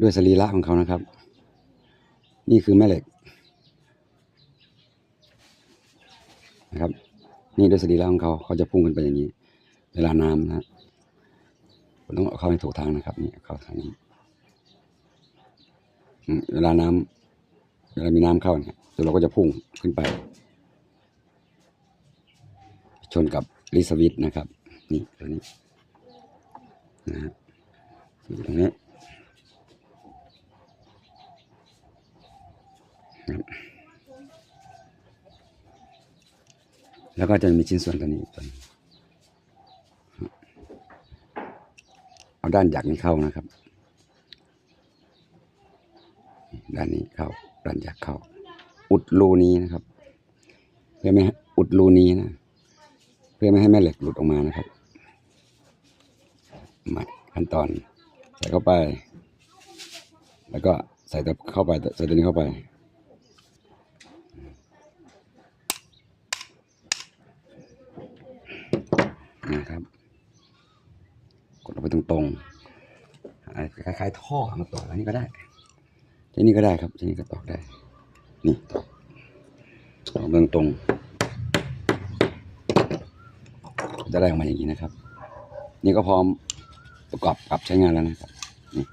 ด้วยสรีระของเขานะครับ นี่คือแม่เหล็กนะครับ นี่ด้วยสรีระของเขาเขาจะพุ่งขึ้นไปอย่างนี้ เวลาน้ำนะต้องเอาเข้าให้ถูกทางนะครับ นี่เข้าทางนี้เวลาน้ำเวลามีน้ำเข้าเนี่ยตัวเราก็จะพุ่งขึ้นไป ชนกับลิสวิตนะครับ นี่ตัวนี้นะฮะอยู่ตรงนี้ครับ แล้วก็จะมีชิ้นส่วนตัวนี้ตัวนี้เอาด้านหยักนี้เข้านะครับ ด้านนี้เข้า ด้านหยักเข้า อุดรูนี้นะครับ เพื่อไม่อุดรูนี้นะ เพื่อไม่ให้แม่เหล็กหลุดออกมานะครับ มาขั้นตอนใส่เข้าไป แล้วก็ใส่ตัวเข้าไป ใส่ตัวนี้เข้าไป นะครับ กดลงไปตรงๆคล้ายๆท่อมาต่ออันนี้ก็ได้ที่นี่ก็ได้ครับที่นี่ก็ตอกได้ นี่ตอกตอกตรงๆจะได้ออกมาอย่างนี้นะครับ นี่ก็พร้อมประกอบกับใช้งานแล้วนะครับนี่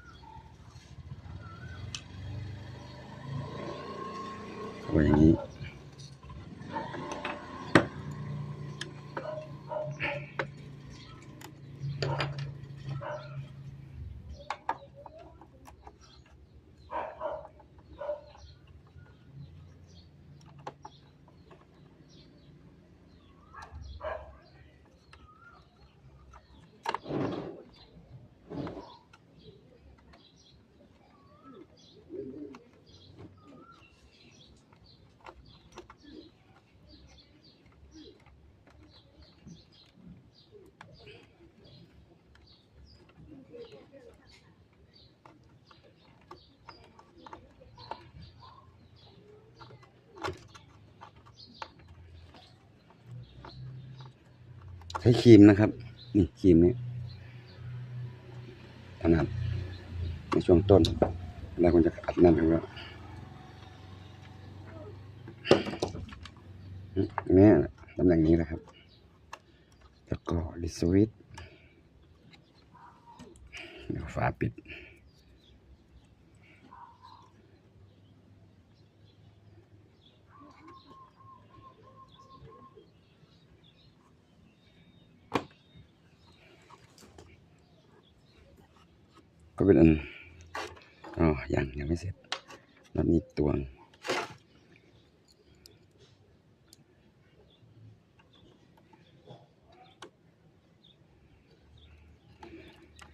อย่างนี้ ช้ครีมนะครับ นี่ครีมนี้ถนัดในช่วงต้นแล้วคุณจะอัดแน่นกันแล้วนี่ตำแหน่งนี้แหละครับ แล้วก็ดิสวิตเดี๋ยวฝาปิด ก็เป็นอันอ๋อยังยังไม่เสร็จนับนี้ตวง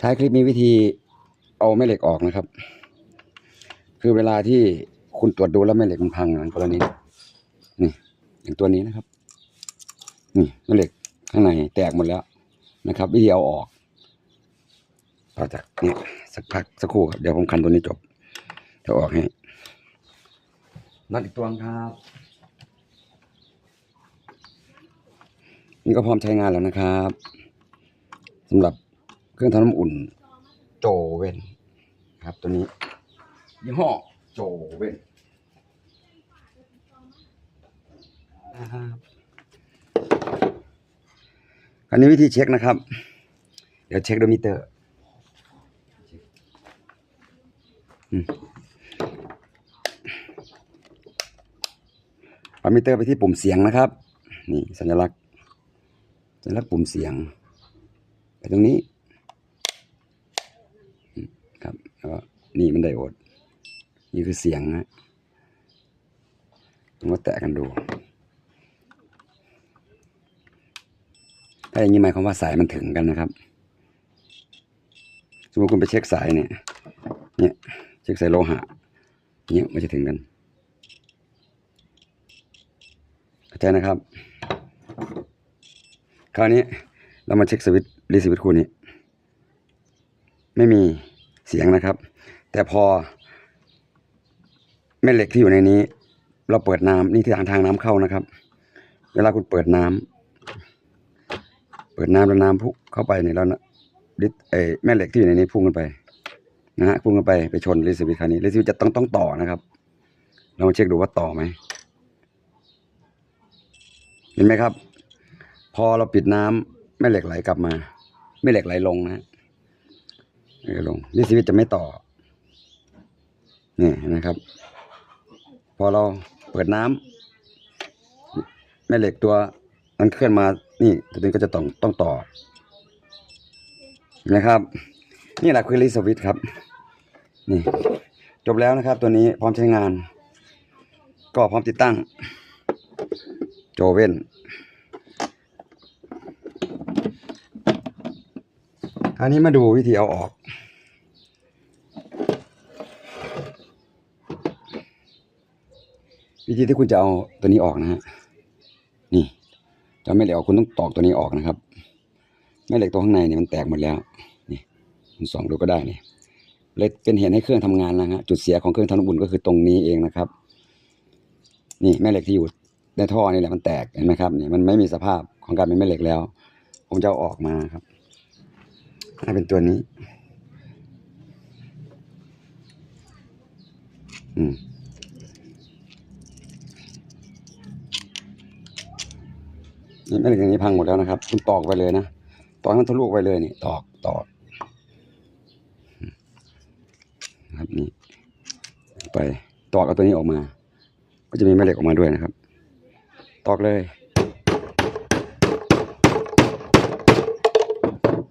ท้ายคลิปมีวิธีเอาแม่เหล็กออกนะครับ คือเวลาที่คุณตรวจดูแล้วแม่เหล็กมันพังอย่างกรณีนี่อย่างตัวนี้นะครับ นี่แม่เหล็กข้างในแตกหมดแล้วนะครับ วิธีเอาออกต่อจากนี้ สักพักสักครู่ครับเดี๋ยวผมคันตัวนี้จบจะออกให้นัดอีกตัวครับ นี่ก็พร้อมใช้งานแล้วนะครับสำหรับเครื่องทำน้ำอุ่น โจเว่นครับตัวนี้ยี่ห้อโจเว่นนะครับอันนี้วิธีเช็คนะครับ เดี๋ยวเช็คด้วยมิเตอร์ ปามิเตอร์ไปที่ปุ่มเสียงนะครับ นี่สัญลักษณ์ สัญลักษณ์ปุ่มเสียง ไปตรงนี้ ครับแล้วนี่มันไดโอด นี่คือเสียงนะลองมาแตะกันดู ถ้าอย่างนี้หมายความว่าสายมันถึงกันนะครับ สมมติคุณไปเช็คสายเนี่ย เนี่ย เช็คสายโลหะเนี่ยมันจะถึงกันเข้าใจนะครับ คราวนี้เรามาเช็คสวิตช์รีสวิตช์คู่นี้ ไม่มีเสียงนะครับ แต่พอแม่เหล็กที่อยู่ในนี้ เราเปิดน้ำนี่ที่ทางทางน้ำเข้านะครับ เวลาคุณเปิดน้ำเปิดน้ำแล้วน้ำพุ่งเข้าไปเนี่ยแล้วนะดิสเอแม่เหล็กที่อยู่ในนี้พุ่งขึ้นไป นะฮะพุ่งเข้าไปไปชนรีสวิคันนี้รีสวิจะต้องต้องต่อนะครับ เรามาเช็คดูว่าต่อไหมเห็นไหมครับ พอเราปิดน้ำแม่เหล็กไหลกลับมาแม่เหล็กไหลลงนะไหลลงรีสวิตจะไม่ต่อนี่เห็นะครับ พอเราเปิดน้ำแม่เหล็กตัวมันเคลื่อนมา นี่ตัวนี้ก็จะต้องต้องต่อนะครับ นี่แหละคือรีสวิตครับ นี่ จบแล้วนะครับ ตัวนี้พร้อมใช้งาน ก็พร้อมติดตั้ง โจเว่นอันนี้มาดูวิธีเอาออก วิธีที่คุณจะเอาตัวนี้ออกนะฮะนี่จะไม่เหล็กคุณต้องตอกตัวนี้ออกนะครับแม่เหล็กตัวข้างในเนี่ยมันแตกหมดแล้ว ส่องดูก็ได้นี่เลยเป็นเหตุให้เครื่องทำงานนะฮะจุดเสียของเครื่องทำน้ำอุ่นก็คือตรงนี้เองนะครับ นี่แม่เหล็กที่อยู่ในท่อนี่แหละมันแตกเห็นไหมครับนี่มันไม่มีสภาพของการเป็นแม่เหล็กแล้ว ผมจะอออกมาครับให้เป็นตัวนี้ อืมนี่แม่เหล็กอย่างนี้พังหมดแล้วนะครับ คุณตอกไปเลยนะตอกให้มันทะลุไปเลยนี่ตอกตอกนะครับนี่ ไป ตอกเอาตัวนี้ออกมา ก็จะมีแม่เหล็กออกมาด้วยนะครับ ตอกเลย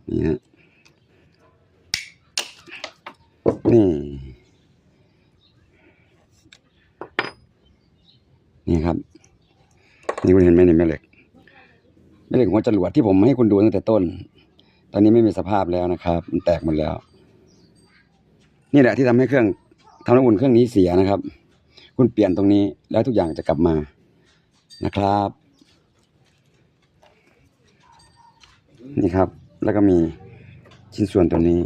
นี่ฮะนี่นี่ครับ นี่คุณเห็นไหมนี่แม่เหล็กแม่เหล็กหัวจรวดที่ผมให้คุณดูตั้งแต่ต้น ตอนนี้ไม่มีสภาพแล้วนะครับ มันแตกหมดแล้ว นี่แหละที่ทำให้เครื่อง ทำน้ำอุ่นเครื่องนี้เสียนะครับ คุณเปลี่ยนตรงนี้แล้วทุกอย่างจะกลับมานะครับ นี่ครับ แล้วก็มีชิ้นส่วนตัวนี้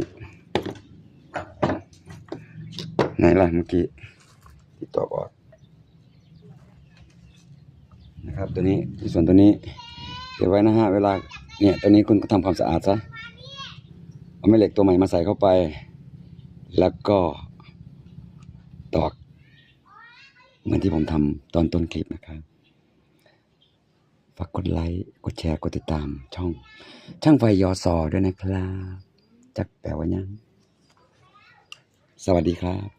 ไหนล่ะเมื่อกี้ที่ตอก่อนนะครับ ตัวนี้ชิ้นส่วนตัวนี้เก็บไว้นะฮะเวลาเนี่ยตัวนี้คุณก็ทำความสะอาดซะเอาแม่เหล็กตัวใหม่มาใส่เข้าไป แล้วก็ ตอก เหมือนที่ผมทำตอนต้นคลิปนะครับฝากกดไลค์กดแชร์กดติดตามช่อง ช่างไฟยอสอด้วยนะครับ จักแปลว่ายัง สวัสดีครับ